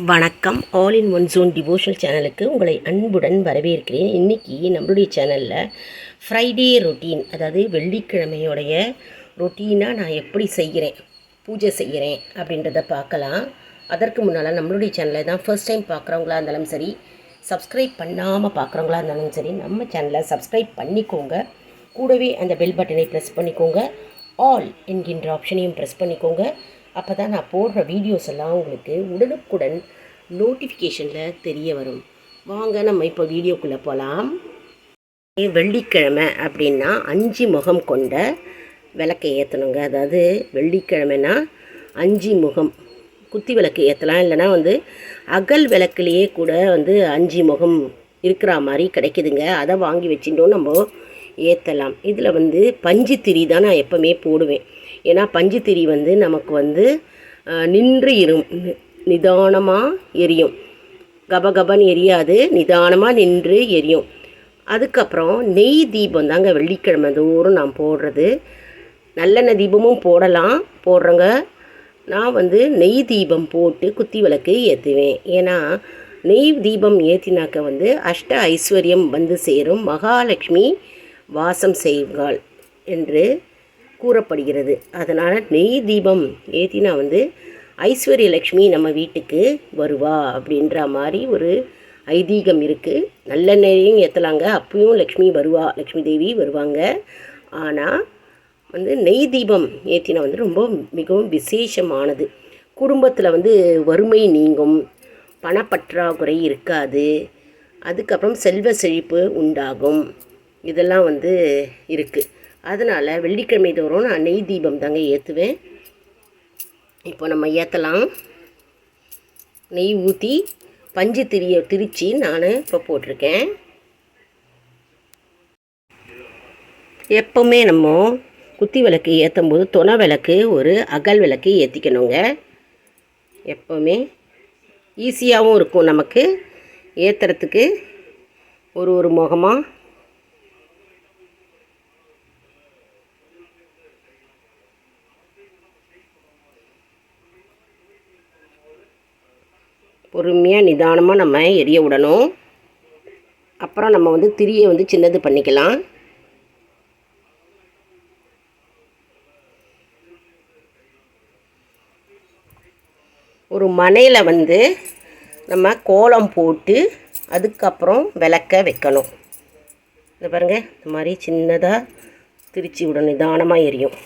வணக்கம். All in one zone devotional சேனலுக்கு உங்களை அன்புடன் வரவேற்கிறேன். இன்றைக்கி நம்மளுடைய சேனலில் ஃப்ரைடே ரொட்டீன் அதாவது வெள்ளிக்கிழமையோடைய ரொட்டீனாக நான் எப்படி செய்கிறேன் பூஜை செய்கிறேன் அப்படின்றத பார்க்கலாம். அதற்கு முன்னால் நம்மளுடைய சேனலை தான் ஃபர்ஸ்ட் டைம் பார்க்குறவங்களா இருந்தாலும் சரி சப்ஸ்கிரைப் பண்ணாமல் பார்க்குறவங்களா இருந்தாலும் சரி நம்ம சேனலை சப்ஸ்கிரைப் பண்ணிக்கோங்க. கூடவே அந்த பெல் பட்டனை ப்ரெஸ் பண்ணிக்கோங்க. ஆல் என்கின்ற ஆப்ஷனையும் ப்ரெஸ் பண்ணிக்கோங்க. அப்போ தான் நான் போடுற வீடியோஸ் எல்லாம் உங்களுக்கு உடனுக்குடன் நோட்டிஃபிகேஷனில் தெரிய வரும். வாங்க நம்ம இப்போ வீடியோக்குள்ளே போகலாம் வெள்ளிக்கிழமை அப்படின்னா அஞ்சு முகம் கொண்ட விளக்கை ஏற்றணுங்க அதாவது வெள்ளிக்கிழமைனா அஞ்சு முகம் குத்தி விளக்கு ஏற்றலாம் இல்லைனா வந்து அகல் விளக்குலேயே கூட வந்து அஞ்சு முகம் இருக்கிற மாதிரி கிடைக்குதுங்க. அதை வாங்கி வச்சுட்டோம் நம்ம ஏற்றலாம் இதில் வந்து பஞ்சு திரி தான் நான் எப்போவுமே போடுவேன். ஏன்னா பஞ்சுத்திரி வந்து நமக்கு வந்து நின்று இரும் நிதானமாக எரியும். கபகபன்னு எரியாது நிதானமாக நின்று எரியும். அதுக்கப்புறம் நெய் தீபம் தாங்க வெள்ளிக்கிழமை தோறும் நான் போடுறது. நல்லெண்ணெய் தீபமும் போடலாம். போடுறங்க. நான் வந்து நெய் தீபம் போட்டு குத்தி விளக்கு ஏற்றுவேன் ஏன்னா நெய் தீபம் ஏற்றினாக்க வந்து அஷ்ட ஐஸ்வர்யம் வந்து சேரும். மகாலட்சுமி வாசம் செய்வாள் என்று கூறப்படுகிறது. அதனால் நெய் தீபம் ஏற்றினா வந்து ஐஸ்வர்ய லக்ஷ்மி நம்ம வீட்டுக்கு வருவா அப்படின்ற மாதிரி ஒரு ஐதீகம் இருக்குது நல்லெண்ணெயும் ஏற்றலாங்க அப்பயும் லக்ஷ்மி வருவா லக்ஷ்மி தேவி வருவாங்க. ஆனால் வந்து நெய் தீபம் ஏற்றினா வந்து ரொம்ப மிகவும் விசேஷமானது. குடும்பத்தில் வந்து வறுமை நீங்கும் பணப்பற்றாக்குறை இருக்காது. அதுக்கப்புறம் செல்வ செழிப்பு உண்டாகும். இதெல்லாம் வந்து இருக்குது அதனால் வெள்ளிக்கிழமை தோறும் நான் நெய் தீபம் தாங்க ஏற்றுவேன் இப்போ நம்ம ஏற்றலாம் நெய் ஊற்றி பஞ்சு திரியை திரித்து நான் இப்போ போட்டிருக்கேன். எப்போவுமே நம்ம குத்தி விளக்கு ஏற்றும் போது துணை விளக்கு ஒரு அகல் விளக்கு ஏற்றிக்கணுங்க எப்போவுமே ஈஸியாகவும் இருக்கும் நமக்கு. ஏற்றுறதுக்கு ஒரு ஒரு முகமாக பொறுமையாக நிதானமாக நம்ம எரிய விடணும். அப்புறம் நம்ம வந்து திரியை வந்து சின்னது பண்ணிக்கலாம். ஒரு மனையில் வந்து நம்ம கோலம் போட்டு அதுக்கப்புறம் விளக்க வைக்கணும். இந்த பாருங்க இந்த மாதிரி சின்னதாக திரிச்சு விடணும் நிதானமாக எரியும்.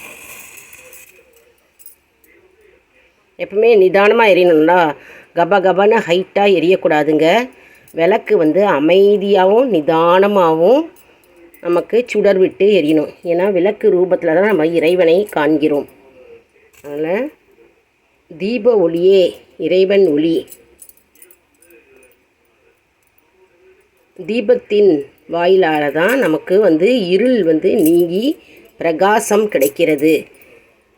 எப்பவுமே நிதானமாக எரியணும்னா கப கபன்னு ஹைட்டாக எரியக்கூடாதுங்க. விளக்கு வந்து அமைதியாகவும் நிதானமாகவும் நமக்கு சுடர் விட்டு எரியணும். ஏன்னா விளக்கு ரூபத்தில் தான் நம்ம இறைவனை காண்கிறோம். அதனால் தீப ஒளியே இறைவன் ஒளி. தீபத்தின் வாயிலாக தான் நமக்கு வந்து இருள் வந்து நீங்கி பிரகாசம் கிடைக்கிறது.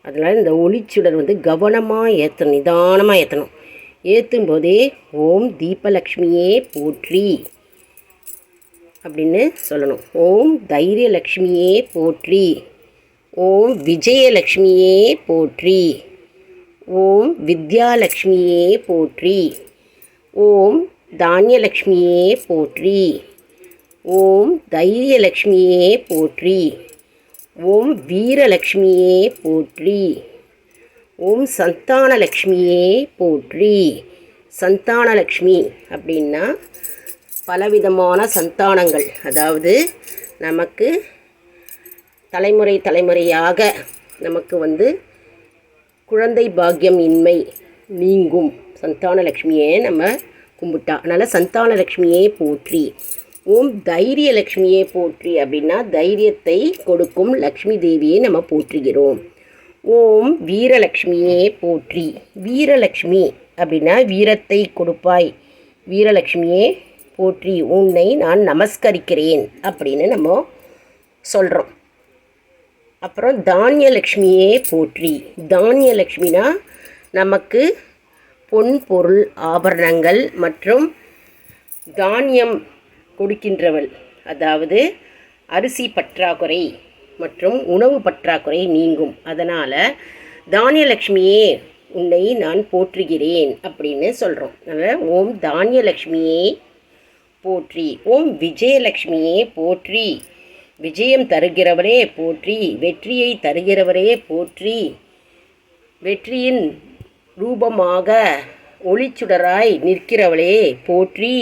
அதனால் இந்த ஒளிச்சுடர் வந்து கவனமாக ஏற்றணும் நிதானமாக ஏற்றணும் ஏற்றும் போதே ஓம் தீபலக்ஷ்மியே போற்றி. அப்படின்னு சொல்லணும். ஓம் தைரியலக்ஷ்மியே போற்றி. ஓம் விஜயலக்ஷ்மியே போற்றி. ஓம் வித்யாலக்ஷ்மியே போற்றி. ஓம் தானியலக்ஷ்மியே போற்றி. ஓம் தைரியலக்ஷ்மியே போற்றி. ஓம் வீரலக்ஷ்மியே போற்றி. ஓம் சந்தானலக்ஷ்மியே போற்றி. சந்தானலக்ஷ்மி அப்படின்னா பலவிதமான சந்தானங்கள். அதாவது நமக்கு தலைமுறை தலைமுறையாக நமக்கு வந்து குழந்தை பாக்கியம் இன்மை நீங்கும். சந்தானலக்ஷ்மியை நம்ம கும்பிட்டா. அதனால் சந்தானலக்ஷ்மியே போற்றி. ஓம் தைரியலக்ஷ்மியே போற்றி அப்படின்னா தைரியத்தை கொடுக்கும் லக்ஷ்மி தேவியை நம்ம போற்றுகிறோம். ஓம் வீரலக்ஷ்மியே போற்றி. வீரலக்ஷ்மி அப்படின்னா வீரத்தை கொடுப்பாய். வீரலக்ஷ்மியே போற்றி உன்னை நான் நமஸ்கரிக்கிறேன் அப்படின்னு நம்ம சொல்கிறோம் அப்புறம் தானியலக்ஷ்மியே போற்றி. தானியலக்ஷ்மினா நமக்கு பொன் பொருள் ஆபரணங்கள் மற்றும் தானியம் கொடுக்கின்றவள். அதாவது அரிசி பற்றாக்குறை. மற்றும் உணவு பற்றாக்குறை நீங்கும். அதனால் தானியலக்ஷ்மியே உன்னை நான் போற்றுகிறேன் அப்படின்னு சொல்கிறோம் அதனால் ஓம் தானியலக்ஷ்மியே போற்றி ஓம் விஜயலக்ஷ்மியே போற்றி விஜயம் தருகிறவரே போற்றி வெற்றியை தருகிறவரே போற்றி வெற்றியின் ரூபமாக ஒளிச்சுடராய் நிற்கிறவளே போற்றி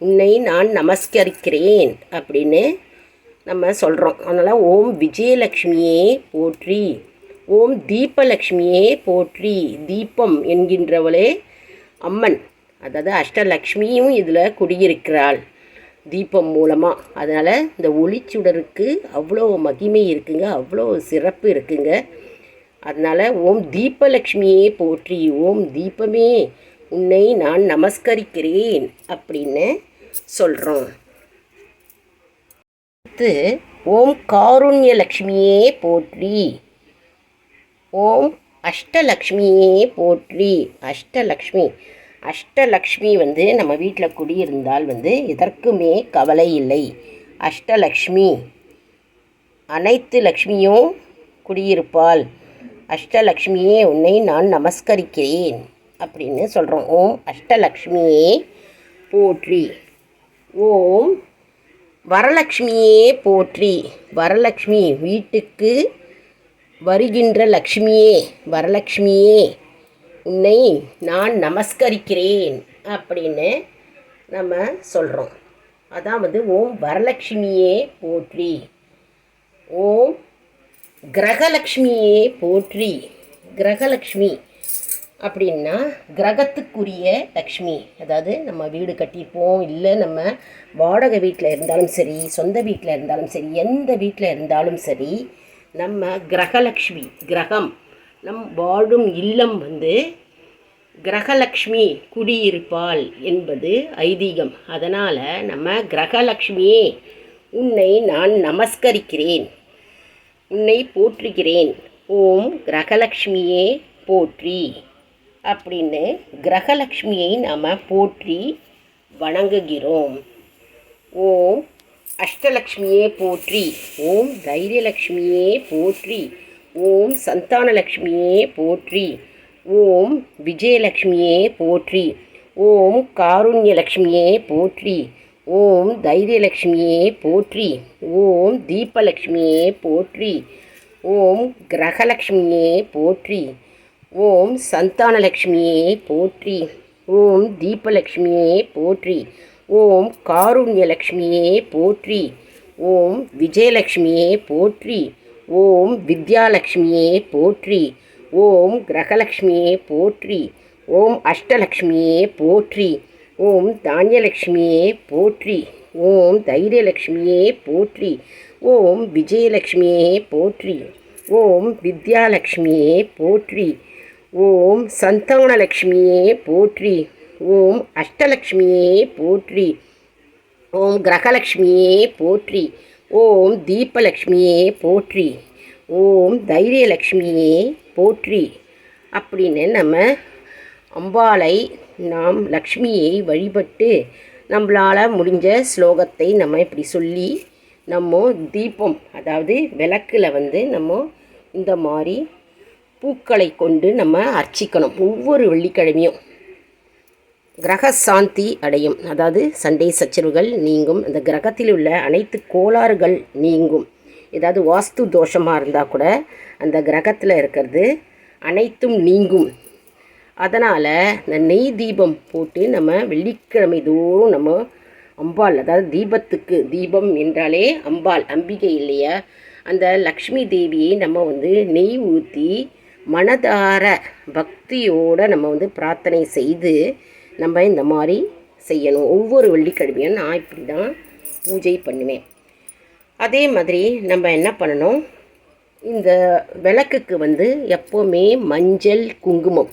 உன்னை நான் நமஸ்கரிக்கிறேன் அப்படின்னு நம்ம சொல்கிறோம் அதனால் ஓம் விஜயலக்ஷ்மியே போற்றி. ஓம் தீபலக்ஷ்மியே போற்றி. தீபம் என்கின்றவளே அம்மன். அதாவது அஷ்டலக்ஷ்மியும் இதில் குடியிருக்கிறாள். தீபம் மூலமாக அதனால் இந்த ஒளிச்சுடருக்கு அவ்வளோ மகிமை இருக்குங்க. அவ்வளோ சிறப்பு இருக்குங்க. அதனால் ஓம் தீபலக்ஷ்மியே போற்றி. ஓம் தீபமே உன்னை நான் நமஸ்கரிக்கிறேன் அப்படின்னு சொல்கிறோம் அடுத்து ஓம் காருண்யலக்ஷ்மியே போற்றி. ஓம் அஷ்டலக்ஷ்மியே போற்றி. அஷ்டலக்ஷ்மி. அஷ்டலக்ஷ்மி வந்து நம்ம வீட்டில் குடியிருந்தால் வந்து எதற்குமே கவலை இல்லை. அஷ்டலக்ஷ்மி. அனைத்து லக்ஷ்மியும் குடியிருப்பாள். அஷ்டலக்ஷ்மியே உன்னை நான் நமஸ்கரிக்கிறேன் அப்படின்னு சொல்கிறோம் ஓம் அஷ்டலக்ஷ்மியே போற்றி. ஓம் வரலக்ஷ்மியே போற்றி. வரலக்ஷ்மி வீட்டுக்கு வருகின்ற லக்ஷ்மியே வரலக்ஷ்மியே உன்னை நான் நமஸ்கரிக்கிறேன் அப்படின்னு நம்ம சொல்கிறோம் அதான் வந்து ஓம் வரலக்ஷ்மியே போற்றி. ஓம் கிரகலக்ஷ்மியே போற்றி. கிரகலக்ஷ்மி அப்படின்னா கிரகத்துக்குரிய லக்ஷ்மி. அதாவது நம்ம வீடு கட்டியிருப்போம் இல்லை நம்ம வாடகை வீட்டில் இருந்தாலும் சரி சொந்த வீட்டில் இருந்தாலும் சரி எந்த வீட்டில் இருந்தாலும் சரி நம்ம கிரகலக்ஷ்மி கிரகம் நம் வாழும் இல்லம் வந்து கிரகலக்ஷ்மி குடியிருப்பாள் என்பது ஐதீகம். அதனால் நம்ம கிரகலக்ஷ்மியே உன்னை நான் நமஸ்கரிக்கிறேன் உன்னை போற்றுகிறேன். ஓம் கிரகலக்ஷ்மியே போற்றி. அப்படின்னு கிரகலக்ஷ்மியை நாம் போற்றி வணங்குகிறோம். ஓம் அஷ்டலக்ஷ்மியே போற்றி ஓம் தைரியலக்ஷ்மியே போற்றி ஓம் சந்தானலக்ஷ்மியே போற்றி ஓம் விஜயலக்ஷ்மியே போற்றி ஓம் காருண்யலக்ஷ்மியே போற்றி ஓம் தைரியலக்ஷ்மியே போற்றி ஓம் தீபலக்ஷ்மியே போற்றி ஓம் கிரகலக்ஷ்மியே போற்றி ஓம் சந்தானலக்ஷ்மியே போற்றி ஓம் தீபலக்ஷ்மியே போற்றி ஓம் காருண்யலக்ஷ்மியே போற்றி ஓம் விஜயலக்ஷ்மியே போற்றி ஓம் வித்யாலக்ஷ்மியே போற்றி ஓம் கிரகலக்ஷ்மியே போற்றி ஓம் அஷ்டலக்ஷ்மியே போற்றி ஓம் தானியலக்ஷ்மியே போற்றி ஓம் தைரியலக்ஷ்மியே போற்றி ஓம் விஜயலக்ஷ்மியே போற்றி ஓம் வித்யாலக்ஷ்மியே போற்றி ஓம் சந்தானலக்ஷ்மியே போற்றி. ஓம் அஷ்டலக்ஷ்மியே போற்றி. ஓம் கிரகலக்ஷ்மியே போற்றி. ஓம் தீபலக்ஷ்மியே போற்றி. ஓம் தைரியலக்ஷ்மியே போற்றி. அப்படின்னு நம்ம அம்பாளை நாம் லக்ஷ்மியை வழிபட்டு நம்மளால் முடிஞ்ச ஸ்லோகத்தை நம்ம இப்படி சொல்லி நம்ம தீபம் அதாவது விளக்கில் வந்து நம்ம இந்த மாதிரி பூக்களை கொண்டு நம்ம அர்ச்சிக்கணும். ஒவ்வொரு வெள்ளிக்கிழமையும் கிரக சாந்தி அடையும். அதாவது சண்டை சச்சரவுகள் நீங்கும். அந்த கிரகத்தில் உள்ள அனைத்து கோளாறுகள் நீங்கும். ஏதாவது வாஸ்து தோஷமாக இருந்தால் கூட அந்த கிரகத்தில் இருக்கிறது அனைத்தும் நீங்கும். அதனால் இந்த நெய் தீபம் போட்டு நம்ம வெள்ளிக்கிழமை தோறும் நம்ம அம்பாள் அதாவது தீபத்துக்கு தீபம் என்றாலே அம்பாள் அம்பிகை இல்லையா? அந்த லக்ஷ்மி தேவியை நம்ம வந்து நெய் ஊற்றி மனதார பக்தியோடு நம்ம வந்து பிரார்த்தனை செய்து நம்ம இந்த மாதிரி செய்யணும். ஒவ்வொரு வெள்ளிக்கிழமையும் நான் இப்படி தான் பூஜை பண்ணுவேன். அதே மாதிரி நம்ம என்ன பண்ணணும்? இந்த விளக்குக்கு வந்து எப்போவுமே மஞ்சள் குங்குமம்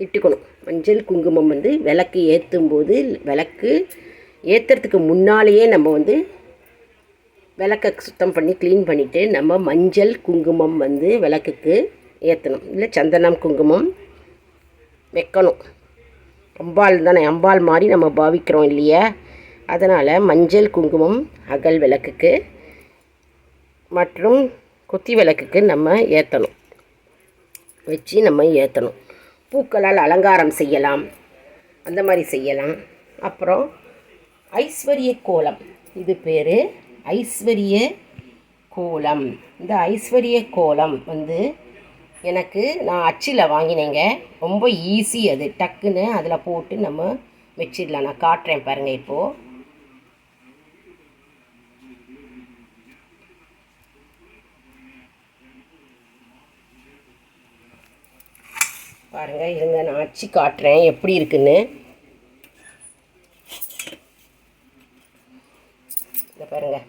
இட்டுக்கணும். மஞ்சள் குங்குமம் வந்து விளக்கு ஏற்றும் போது விளக்கு ஏற்றுறதுக்கு முன்னாலேயே நம்ம வந்து விளக்கை சுத்தம் பண்ணி க்ளீன் பண்ணிவிட்டு நம்ம மஞ்சள் குங்குமம் வந்து விளக்குக்கு ஏற்றணும் இல்லை சந்தனம் குங்குமம் வைக்கணும். அம்பாள் தானே அம்பாள் மாதிரி நம்ம பாவிக்கிறோம் இல்லையா? அதனால் மஞ்சள் குங்குமம் அகல் விளக்குக்கு மற்றும் குத்தி விளக்குக்கு நம்ம ஏற்றணும் வச்சு நம்ம ஏற்றணும் பூக்களால் அலங்காரம் செய்யலாம். அந்த மாதிரி செய்யலாம். அப்புறம் ஐஸ்வர்ய கோலம். இது பேர் ஐஸ்வர்ய கோலம். இந்த ஐஸ்வர்ய கோலம் வந்து எனக்கு நான் அச்சில் வாங்கினேங்க. ரொம்ப ஈஸி அது. டக்குன்னு அதில் போட்டு நம்ம வச்சிடலாம். நான் காட்டுறேன் பாருங்கள் இப்போது பாருங்கள் இருங்க. நான் அச்சு காட்டுறேன். எப்படி இருக்குன்னு. இந்த பாருங்கள்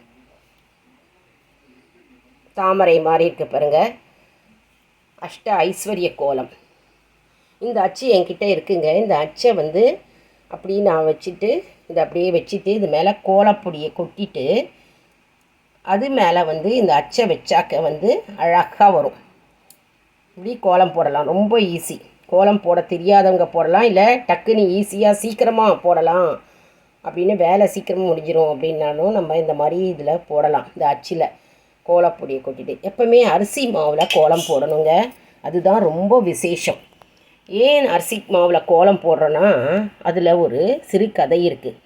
தாமரை மாதிரி இருக்கு பாருங்கள் அஷ்ட ஐஸ்வர்ய கோலம். இந்த அச்சு என்கிட்ட இருக்குங்க. இந்த அச்சை வந்து அப்படி நான் வச்சுட்டு இதை அப்படியே வச்சுட்டு இது மேலே கோலப்பொடியை கொட்டிட்டு அது மேலே வந்து இந்த அச்சை வச்சாக்க வந்து அழகாக வரும். இப்படி கோலம் போடலாம். ரொம்ப ஈஸி கோலம் போட தெரியாதவங்க போடலாம். இல்லை டக்குன்னு ஈஸியாக சீக்கிரமாக போடலாம். அப்படின்னு வேலை சீக்கிரமாக முடிஞ்சிடும் அப்படின்னாலும் நம்ம இந்த மாதிரி இதில் போடலாம். இந்த அச்சில். கோலப்பொடியை கொட்டிட்டு. எப்போவுமே அரிசி மாவில் கோலம் போடணுங்க. அதுதான் ரொம்ப விசேஷம். ஏன் அரிசி மாவில் கோலம் போடுறோன்னா அதில் ஒரு சிறு கதை இருக்குது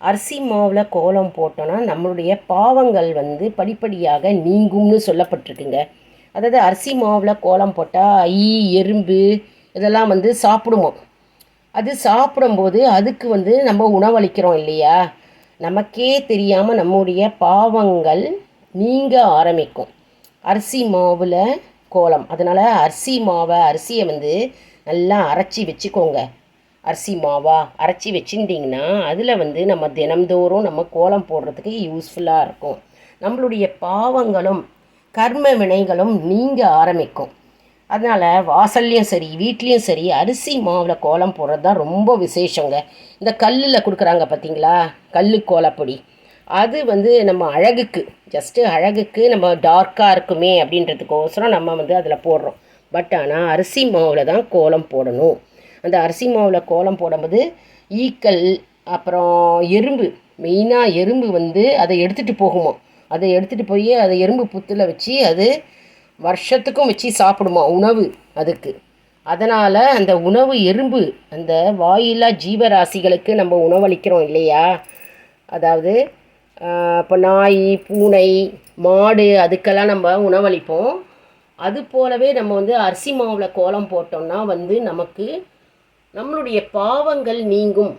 அரிசி மாவில் கோலம் போட்டோன்னா நம்மளுடைய பாவங்கள் வந்து படிப்படியாக நீங்கும்னு சொல்லப்பட்டிருக்குங்க. அதாவது அரிசி மாவில் கோலம் போட்டால் ஐ எறும்பு இதெல்லாம் வந்து சாப்பிடுவோம். அது சாப்பிடும்போது அதுக்கு வந்து நம்ம உணவளிக்கிறோம் இல்லையா? நமக்கே தெரியாமல் நம்முடைய பாவங்கள் நீங்க ஆரம்பிக்கும். அரிசி மாவில் கோலம். அதனால் அரிசி மாவை அரிசியை வந்து நல்லா அரைச்சி வச்சுக்கோங்க. அரிசி மாவா? அரைச்சி வச்சுட்டிங்கன்னா அதில் வந்து நம்ம தினம்தோறும் நம்ம கோலம் போடுறதுக்கு யூஸ்ஃபுல்லாக இருக்கும். நம்மளுடைய பாவங்களும் கர்ம வினைகளும் நீங்க ஆரம்பிக்கும். அதனால் வாசல்லையும் சரி வீட்லேயும் சரி அரிசி மாவில் கோலம் போடுறது தான் ரொம்ப விசேஷங்க. இந்த கல்லில் கொடுக்குறாங்க பார்த்தீங்களா கல் கோலப்பொடி. அது வந்து நம்ம அழகுக்கு ஜஸ்ட்டு அழகுக்கு நம்ம டார்க்காக இருக்குமே அப்படின்றதுக்கோசரம் நம்ம வந்து அதில் போடுறோம். பட் ஆனால் அரிசி மாவில் தான் கோலம் போடணும். அந்த அரிசி மாவில் கோலம் போடும்போது ஈக்கல் அப்புறம் எறும்பு மெயினாக எறும்பு வந்து அதை எடுத்துகிட்டு போகுமா? அதை எடுத்துகிட்டு போய் அதை எறும்பு புத்தில் வச்சு அது வருஷத்துக்கும் வச்சு சாப்பிடுமா? உணவு அதுக்கு. அதனால் அந்த உணவு எறும்பு அந்த வாயில்லா ஜீவராசிகளுக்கு நம்ம உணவளிக்கிறோம் இல்லையா? அதாவது இப்போ நாய் பூனை மாடு அதுக்கெல்லாம் நம்ம உணவளிப்போம். அது போலவே நம்ம வந்து அரிசி மாவில் கோலம் போட்டோம்னா வந்து நமக்கு நம்மளுடைய பாவங்கள் நீங்கும்.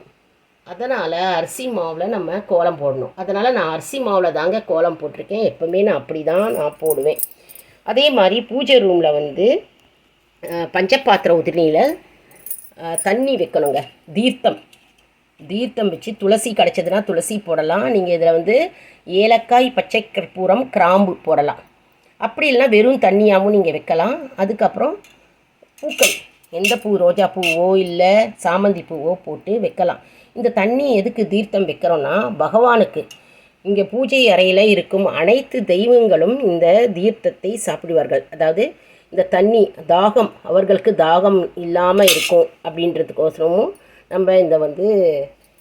அதனால் அரிசி மாவில் நம்ம கோலம் போடணும். அதனால் நான் அரிசி மாவில் தாங்க கோலம் போட்டிருக்கேன். எப்போவுமே நான் அப்படி தான் நான் போடுவேன். அதே மாதிரி பூஜை ரூமில் வந்து பஞ்சபாத்திர உதிரியில் தண்ணி வைக்கணுங்க. தீர்த்தம். தீர்த்தம் வச்சு துளசி கிடச்சதுன்னா துளசி போடலாம். நீங்கள் இதில் வந்து ஏலக்காய் பச்சை கற்பூரம் கிராம்பு போடலாம். அப்படி இல்லைனா வெறும் தண்ணியாகவும் நீங்கள் வைக்கலாம். அதுக்கப்புறம் பூக்கள். எந்த பூ? ரோஜா பூவோ இல்லை சாமந்தி பூவோ போட்டு வைக்கலாம். இந்த தண்ணி எதுக்கு தீர்த்தம் வைக்கிறோன்னா பகவானுக்கு. இங்கே பூஜை அறையில் இருக்கும் அனைத்து தெய்வங்களும் இந்த தீர்த்தத்தை சாப்பிடுவார்கள். அதாவது இந்த தண்ணி தாகம் அவர்களுக்கு தாகம் இல்லாமல் இருக்கும் அப்படின்றதுக்கோசரமும் நம்ம இந்த வந்து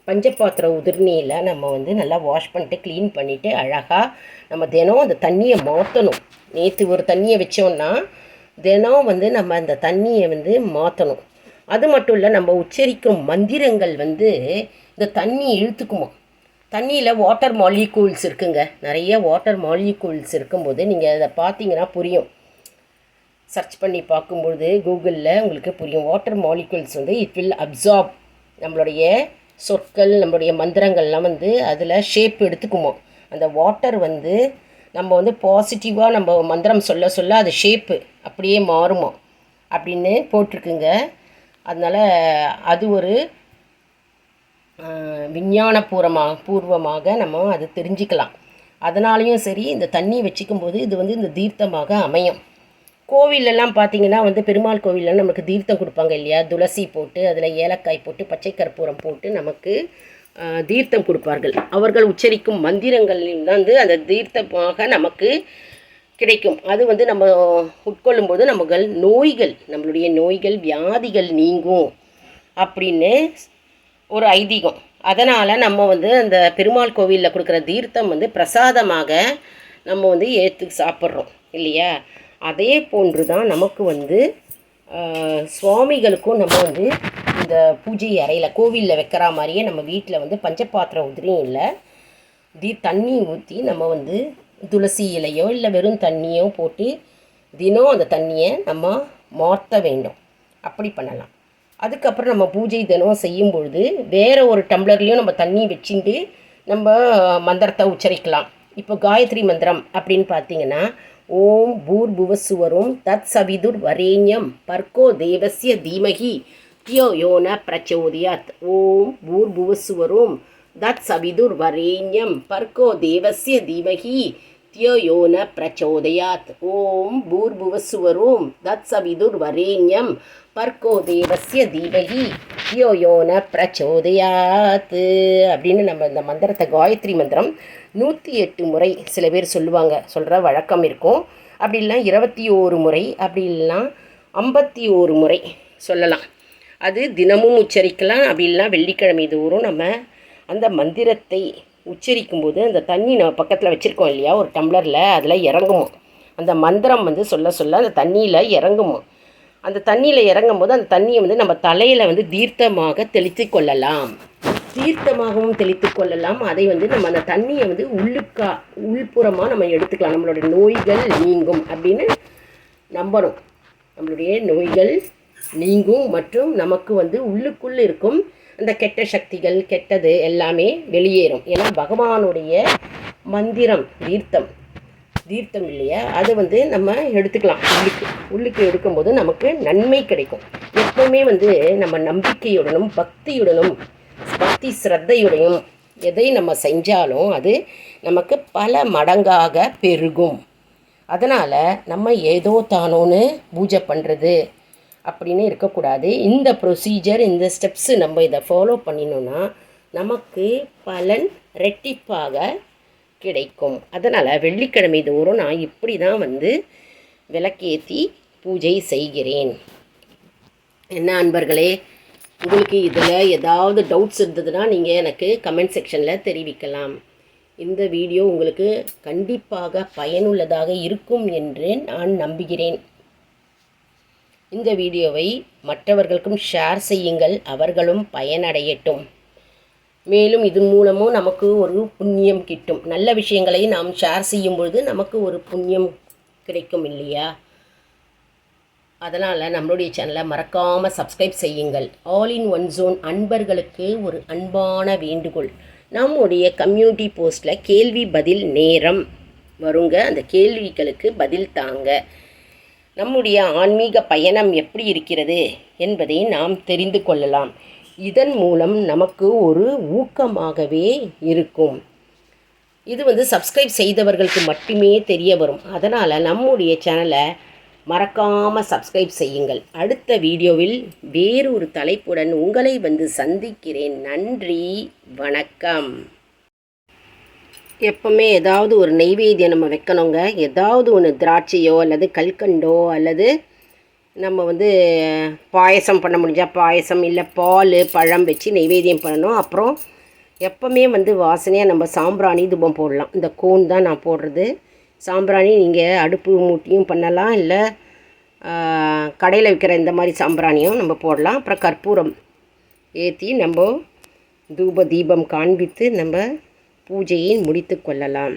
பஞ்சபாத்திர உதிர்நீரில் நம்ம வந்து நல்லா வாஷ் பண்ணிட்டு க்ளீன் பண்ணிவிட்டு அழகாக நம்ம தினம் அந்த தண்ணியை மாற்றணும் நேற்று ஒரு தண்ணியை வச்சோம்னா தினம் வந்து நம்ம அந்த தண்ணியை வந்து மாற்றணும் அது மட்டும் இல்லை நம்ம உச்சரிக்கும் மந்திரங்கள் வந்து இந்த தண்ணி இழுத்துக்குமா? தண்ணியில் வாட்டர் மாலிகூல்ஸ் இருக்குங்க. நிறைய வாட்டர் மாலிகூல்ஸ் இருக்கும்போது நீங்கள் அதை பார்த்தீங்கன்னா புரியும். சர்ச் பண்ணி பார்க்கும்பொழுது கூகுளில் உங்களுக்கு புரியும். வாட்டர் மாலிகூல்ஸ் வந்து இட் வில் அப்சார்ப் நம்மளுடைய சொற்கள் நம்மளுடைய மந்திரங்கள்லாம் வந்து அதில் ஷேப் எடுத்துக்குமோ அந்த வாட்டர் வந்து நம்ம வந்து பாசிட்டிவாக நம்ம மந்திரம் சொல்ல சொல்ல அது ஷேப்பு அப்படியே மாறுமோ அப்படின்னு போட்டிருக்குங்க. அதனால் அது ஒரு விஞ்ஞானபூர்வமாக பூர்வமாக நம்ம அது தெரிஞ்சுக்கலாம். அதனாலையும் சரி இந்த தண்ணி வச்சுக்கும் போது இது வந்து இந்த தீர்த்தமாக அமையும். கோவிலெல்லாம் பார்த்தீங்கன்னா வந்து பெருமாள் கோவிலில் நமக்கு தீர்த்தம் கொடுப்பாங்க இல்லையா? துளசி போட்டு அதில் ஏலக்காய் போட்டு பச்சை கற்பூரம் போட்டு நமக்கு தீர்த்தம் கொடுப்பார்கள். அவர்கள் உச்சரிக்கும் மந்திரங்களில் தான் வந்து அந்த தீர்த்தமாக நமக்கு கிடைக்கும். அது வந்து நம்ம உட்கொள்ளும்போது நமக்கு நோய்கள் நம்மளுடைய நோய்கள் வியாதிகள் நீங்கும் அப்படின்னு ஒரு ஐதீகம். அதனால் நம்ம வந்து அந்த பெருமாள் கோவிலில் கொடுக்குற தீர்த்தம் வந்து பிரசாதமாக நம்ம வந்து ஏற்று சாப்பிட்றோம் இல்லையா? அதே போன்று தான் நமக்கு வந்து சுவாமிகளுக்கும் நம்ம வந்து இந்த பூஜை அறையில் கோவிலில் வைக்கிற மாதிரியே நம்ம வீட்டில் வந்து பஞ்சபாத்திரம் உதிரியும் இல்லை. தி தண்ணி ஊற்றி நம்ம வந்து துளசி இலையோ இல்லை வெறும் தண்ணியோ போட்டு தினம் அந்த தண்ணியை நம்ம மாற்ற வேண்டும். அப்படி பண்ணலாம். அதுக்கப்புறம் நம்ம பூஜை தினம் செய்யும் பொழுது வேறு ஒரு டம்ளர்லேயும் நம்ம தண்ணி வச்சுட்டு நம்ம மந்திரத்தை உச்சரிக்கலாம். இப்போ காயத்ரி மந்திரம் அப்படின்னு பார்த்தீங்கன்னா ஓம் பூர்புவசுவரும் தத் சவிதுர் வரேண்யம். பர்கோ தேவசிய தீமகி. தியோ யோன பிரச்சோதியாத். ஓம் பூர்புவசுவரும் தத் சவிதுர் வரேண்யம். பர்கோ தேவசிய தீமகி. தியோ யோன பிரச்சோதயாத். ஓம் பூர்புவசுவரும் தத் சவிதுர் வரேண்யம். பர்கோ தேவசிய தீபகி. தியோ யோன பிரச்சோதயாத் அப்படின்னு நம்ம இந்த மந்திரத்தை காயத்ரி மந்திரம் நூற்றி எட்டு முறை சில பேர் சொல்லுவாங்க. சொல்கிற வழக்கம் இருக்கும். அப்படி இல்லைனா இருபத்தி ஓரு முறை அப்படி இல்லைனா ஐம்பத்தி ஓரு முறை சொல்லலாம். அது தினமும் உச்சரிக்கலாம். அப்படி இல்லைனா வெள்ளிக்கிழமை தோறும் நம்ம அந்த மந்திரத்தை உச்சரிக்கும்போது அந்த தண்ணி நம்ம பக்கத்தில் வச்சுருக்கோம் இல்லையா? ஒரு டம்ளரில் அதில் இறங்குமோ அந்த மந்திரம் வந்து சொல்ல சொல்ல அந்த தண்ணியில் இறங்குமோ அந்த தண்ணியில் இறங்கும் போது அந்த தண்ணியை வந்து நம்ம தலையில் வந்து தீர்த்தமாக தெளித்து கொள்ளலாம். தீர்த்தமாகவும் தெளித்து கொள்ளலாம். அதை வந்து நம்ம அந்த தண்ணியை வந்து உள்ளுக்கா உள்புறமாக நம்ம எடுத்துக்கலாம். நம்மளுடைய நோய்கள் நீங்கும் அப்படின்னு நம்பணும். நம்மளுடைய நோய்கள் நீங்கும் மற்றும் நமக்கு வந்து உள்ளுக்குள் இருக்கும் அந்த கெட்ட சக்திகள் கெட்டது எல்லாமே வெளியேறும். ஏன்னா பகவானுடைய மந்திரம் தீர்த்தம். தீர்த்தம் இல்லையா? அது வந்து நம்ம எடுத்துக்கலாம். உள்ளுக்கு உள்ளுக்கு எடுக்கும்போது நமக்கு நன்மை கிடைக்கும். எப்பவுமே வந்து நம்ம நம்பிக்கையுடனும் பக்தியுடனும் பக்தி ஸ்ரத்தையுடனும் எதை நம்ம செஞ்சாலும் அது நமக்கு பல மடங்காக பெருகும். அதனால் நம்ம ஏதோ தானோன்னு பூஜை பண்ணுறது அப்படின்னு இருக்கக்கூடாது. இந்த ப்ரொசீஜர் இந்த ஸ்டெப்ஸு நம்ம இதை ஃபாலோ பண்ணினோன்னா நமக்கு பலன் ரெட்டிப்பாக கிடைக்கும். அதனால் வெள்ளிக்கிழமை தோறும் நான் இப்படி தான் வந்து விளக்கேற்றி பூஜை செய்கிறேன். என்ன அன்பர்களே உங்களுக்கு இதில் ஏதாவது டவுட்ஸ் இருந்ததுன்னா நீங்கள் எனக்கு கமெண்ட் செக்ஷனில் தெரிவிக்கலாம். இந்த வீடியோ உங்களுக்கு கண்டிப்பாக பயனுள்ளதாக இருக்கும் என்று நான் நம்புகிறேன். இந்த வீடியோவை மற்றவர்களுக்கும் ஷேர் செய்யுங்கள் அவர்களும் பயனடையட்டும். மேலும் இதன் மூலமும் நமக்கு ஒரு புண்ணியம் கிட்டும். நல்ல விஷயங்களை நாம் ஷேர் செய்யும் பொழுது நமக்கு ஒரு புண்ணியம் கிடைக்கும் இல்லையா? அதனால் நம்மளுடைய சேனலை மறக்காமல் சப்ஸ்கிரைப் செய்யுங்கள். ஆல் இன் ஒன் ஜோன் அன்பர்களுக்கு ஒரு அன்பான வேண்டுகோள். நம்முடைய கம்யூனிட்டி போஸ்ட்டில் கேள்வி பதில் நேரம். வருங்க அந்த கேள்விகளுக்கு பதில் தாங்க. நம்முடைய ஆன்மீக பயணம் எப்படி இருக்கிறது என்பதை நாம் தெரிந்து கொள்ளலாம். இதன் மூலம் நமக்கு ஒரு ஊக்கமாகவே இருக்கும். இது வந்து சப்ஸ்கிரைப் செய்தவர்களுக்கு மட்டுமே தெரிய வரும். அதனால் நம்முடைய சேனலை மறக்காமல் சப்ஸ்கிரைப் செய்யுங்கள். அடுத்த வீடியோவில் வேறு ஒரு தலைப்புடன் உங்களை வந்து சந்திக்கிறேன். நன்றி வணக்கம். எப்பவுமே ஏதாவது ஒரு நெய்வேத்தியம் நம்ம வைக்கணுங்க. ஏதாவது ஒன்று திராட்சையோ அல்லது கல்கண்டோ அல்லது நம்ம வந்து பாயசம் பண்ண முடிஞ்சால் பாயசம் இல்லை பால் பழம் வச்சு நைவேத்தியம் பண்ணணும். அப்புறம் எப்போவுமே வந்து வாசனையாக நம்ம சாம்பிராணி தூபம் போடலாம். இந்த கோன் தான் நான் போடுறது. சாம்பிராணி நீங்கள் அடுப்பு மூட்டியும் பண்ணலாம் இல்லை கடையில் விற்கிற இந்த மாதிரி சாம்பிராணியும் நம்ம போடலாம். அப்புறம் கற்பூரம் ஏற்றி நம்ம தூப தீபம் காண்பித்து நம்ம பூஜையை முடித்து கொள்ளலாம்.